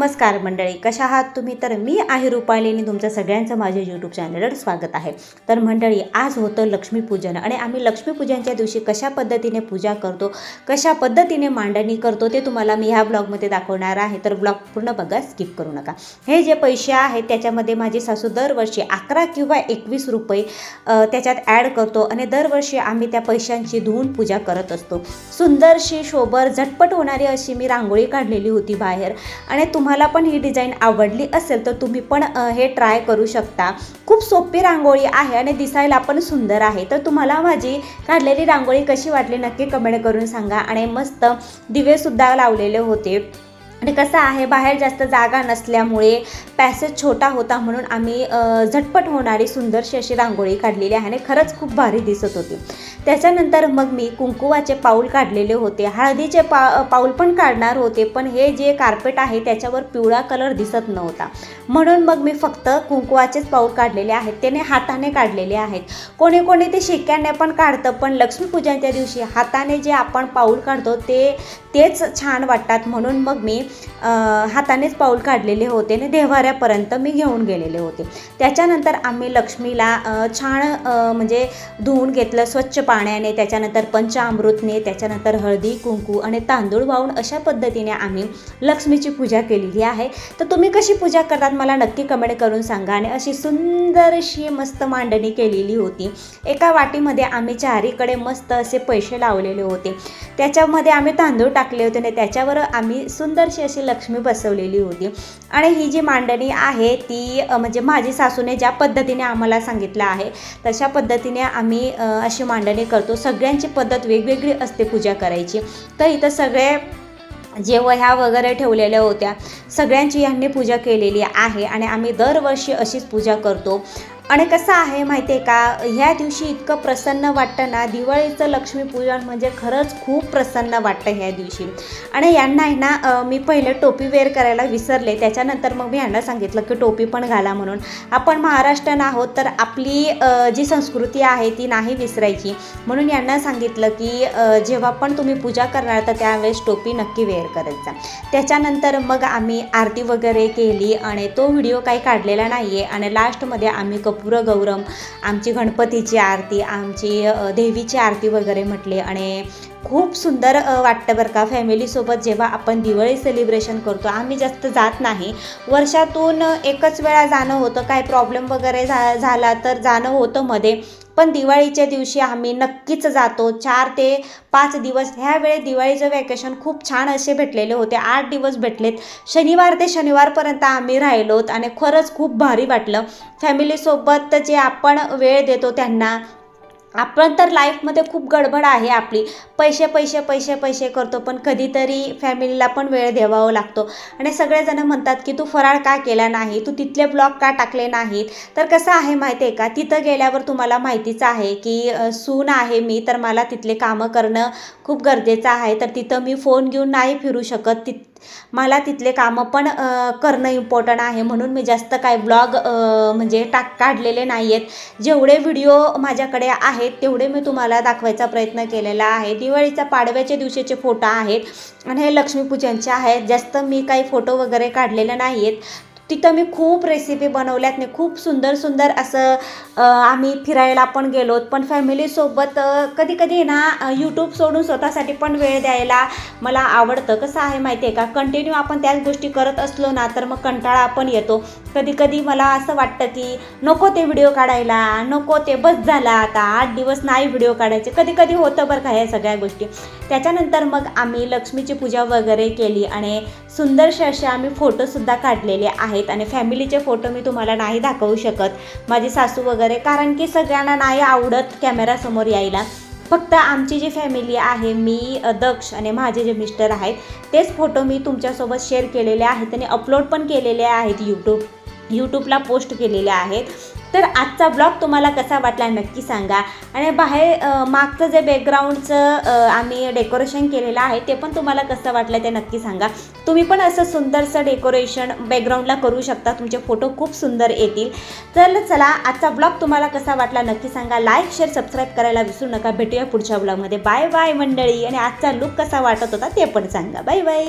नमस्कार मंडळी कशा आहात तुम्ही? तर मी आहे रुपालीनी तुमचं सगळ्यांचं माझ्या यूट्यूब चॅनलवर स्वागत आहे. तर मंडळी आज होतं लक्ष्मीपूजन आणि आम्ही लक्ष्मीपूजनच्या दिवशी कशा पद्धतीने पूजा करतो कशा पद्धतीने मांडणी करतो ते तुम्हाला मी ह्या ब्लॉगमध्ये दाखवणार आहे. तर ब्लॉग पूर्ण बघा स्किप करू नका. हे जे पैसे आहेत त्याच्यामध्ये माझी सासू दरवर्षी अकरा किंवा एकवीस रुपये त्याच्यात ॲड करतो आणि दरवर्षी आम्ही त्या पैशांची धुवून पूजा करत असतो. सुंदरशी शोभर झटपट होणारी अशी मी रांगोळी काढलेली होती बाहेर आणि तुम्हाला पण ही डिझाईन आवडली असेल तर तुम्ही पण हे ट्राय करू शकता. खूप सोपी रांगोळी आहे आणि दिसायला पण सुंदर आहे. तर तुम्हाला माझी काढलेली रांगोळी कशी वाटली नक्की कमेंट करून सांगा. आणि मस्त दिवेसुद्धा लावलेले होते. आणि कसं आहे बाहेर जास्त जागा नसल्यामुळे पॅसेज छोटा होता म्हणून आम्ही झटपट होणारी सुंदरशी अशी रांगोळी काढलेली आहे आणि खरंच खूप भारी दिसत होती. त्याच्यानंतर मग मी कुंकुवाचे पाऊल काढलेले होते. हळदीचे पा पाऊल पण काढणार होते पण हे जे कार्पेट आहे त्याच्यावर पिवळा कलर दिसत नव्हता. म्हणून मग मी फक्त कुंकुवाचेच पाऊल काढलेले आहेत त्याने हाताने काढलेले आहेत. कोणी कोणी ते शेक्याने पण काढतं पण लक्ष्मीपूजनच्या दिवशी हाताने जे आपण पाऊल काढतो ते तेच छान वाटतात. म्हणून मग मी हातानेच पाऊल काढलेले होते आणि देव्हाऱ्यापर्यंत मी घेऊन गेलेले होते. त्याच्यानंतर आम्ही लक्ष्मीला छान म्हणजे धुवून घेतलं स्वच्छ पाण्याने त्याच्यानंतर पंचामृतने त्याच्यानंतर हळदी कुंकू आणि तांदूळ वाहून अशा पद्धतीने आम्ही लक्ष्मीची पूजा केलेली आहे. तर तुम्ही कशी पूजा करतात मला नक्की कमेंट करून सांगा आणि अशी सुंदर अशी मस्त मांडणी केलेली होती. एका वाटीमध्ये आम्ही चारीकडे मस्त असे पैसे लावलेले होते. त्याच्यामध्ये आम्ही तांदूळ टाकले होते आणि त्याच्यावर आम्ही सुंदरशी अशी लक्ष्मी बसवलेली होती. आणि ही जी मांडणी आहे ती म्हणजे माझी सासूने ज्या पद्धतीने आम्हाला सांगितलं आहे तशा पद्धतीने आम्ही अशी मांडणी करतो. सगळ्यांची पद्धत वेगवेगळी असते पूजा करायची. तर इथं सगळे जे वह्या वगैरे ठेवलेल्या होत्या सगळ्यांची यांनी पूजा केलेली आहे. आणि आम्ही दरवर्षी अशीच पूजा करतो. आणि कसं आहे माहिती आहे का? ह्या दिवशी इतकं प्रसन्न वाटतं ना. दिवाळीचं लक्ष्मीपूजन म्हणजे खरंच खूप प्रसन्न वाटतं ह्या दिवशी. आणि यांना आहे ना मी पहिले टोपी वेअर करायला विसरले. त्याच्यानंतर मग मी यांना सांगितलं की टोपी पण घाला म्हणून. आपण महाराष्ट्रन आहोत तर आपली जी संस्कृती आहे ती नाही विसरायची. म्हणून यांना सांगितलं की जेव्हा पण तुम्ही पूजा करणार तर त्यावेळेस टोपी नक्की वेअर करत जा. त्याच्यानंतर मग आम्ही आरती वगैरे केली आणि तो व्हिडिओ काही काढलेला नाही आहे आणि लास्टमध्ये आम्ही कप गौरम आमची गणपतीची आरती आमची देवीची आरती वगैरे म्हटले आणि खूप सुंदर वाटतं बरं का फॅमिलीसोबत जेव्हा आपण दिवाळी सेलिब्रेशन करतो. आम्ही जास्त जात नाही. वर्षातून एकच वेळा जाणं होतं. काय प्रॉब्लेम वगैरे झा झाला तर जाणं होतं मध्ये. पण दिवाळीच्या दिवशी आम्ही नक्कीच जातो. चार ते पाच दिवस ह्यावेळी दिवाळीचं वॅकेशन खूप छान असे भेटलेले होते. आठ दिवस भेटलेत. शनिवार ते शनिवारपर्यंत आम्ही राहिलोत आणि खरंच खूप भारी वाटलं. फॅमिलीसोबत जे आपण वेळ देतो त्यांना आपण तर लाईफमध्ये खूप गडबड आहे आपली. पैसे पैसे पैसे पैसे करतो पण कधीतरी फॅमिलीला पण वेळ द्यावावा लागतो. आणि सगळेजण म्हणतात की तू फराळ का केला नाही? तू तिथले ब्लॉग का टाकले नाहीत? तर कसं आहे माहिती आहे का? तिथं गेल्यावर तुम्हाला माहितीच आहे की सून आहे मी तर मला तिथले कामं करणं खूप गरजेचं आहे. तर तिथं मी फोन घेऊन नाही फिरू शकत ति मला तिथले कामं पण करणं इम्पॉर्टंट आहे. म्हणून मी जास्त काय ब्लॉग म्हणजे टाक काढलेले नाही आहेत जेवढे व्हिडिओ माझ्याकडे आहेत तेवढे मी तुम्हाला दाखवायचा प्रयत्न केलेला आहे. दिवाळीचा पाडव्याच्या दिवशीचे फोटो आहेत. आणि हे लक्ष्मीपूजनचे आहेत. जास्त मी काही फोटो वगैरे काढलेले नाही आहेत तिथं मी खूप रेसिपी बनवल्यात. नाही खूप सुंदर सुंदर असं आम्ही फिरायला पण गेलोत. पण फॅमिलीसोबत कधी कधी ना यूट्यूब सोडून स्वतःसाठी पण वेळ द्यायला मला आवडतं. कसं आहे माहिती आहे का? कंटिन्यू आपण त्याच गोष्टी करत असलो ना तर मग कंटाळा पण येतो. कधी कधी मला असं वाटतं की नको ते व्हिडिओ काढायला नको ते बस झाला आता आठ दिवस नाही व्हिडिओ काढायचे. कधी कधी होतं बरं का ह्या सगळ्या गोष्टी. त्याच्यानंतर मग आम्ही लक्ष्मीची पूजा वगैरे केली आणि सुंदरसे असे आम्ही फोटोसुद्धा काढलेले आहेत. आणि फॅमिलीचे फोटो मी तुम्हाला नाही दाखवू शकत. माझी सासू वगैरे कारण की सगळ्यांना नाही आवडत कॅमेरासमोर यायला. फक्त आमची जी फॅमिली आहे मी दक्ष आणि माझे जे मिस्टर आहेत तेच फोटो मी तुमच्यासोबत शेअर केलेले आहेत आणि अपलोड पण केलेले आहेत यूट्यूब यूट्यूबला पोस्ट केलेले आहेत. तर आजचा ब्लॉग तुम्हाला कसा वाटला नक्की सांगा. आणि बाहेर मागचं जे बॅकग्राऊंडचं आम्ही डेकोरेशन केलेलं आहे ते पण तुम्हाला कसं वाटलं ते नक्की सांगा. तुम्ही पण असं सुंदरसं डेकोरेशन बॅकग्राऊंडला करू शकता. तुमचे फोटो खूप सुंदर येतील. तर चला आजचा ब्लॉग तुम्हाला कसा वाटला नक्की सांगा. लाईक शेअर सबस्क्राईब करायला विसरू नका. भेटूया पुढच्या ब्लॉगमध्ये बाय बाय मंडळी. आणि आजचा लुक कसा वाटत होता ते पण सांगा. Bye bye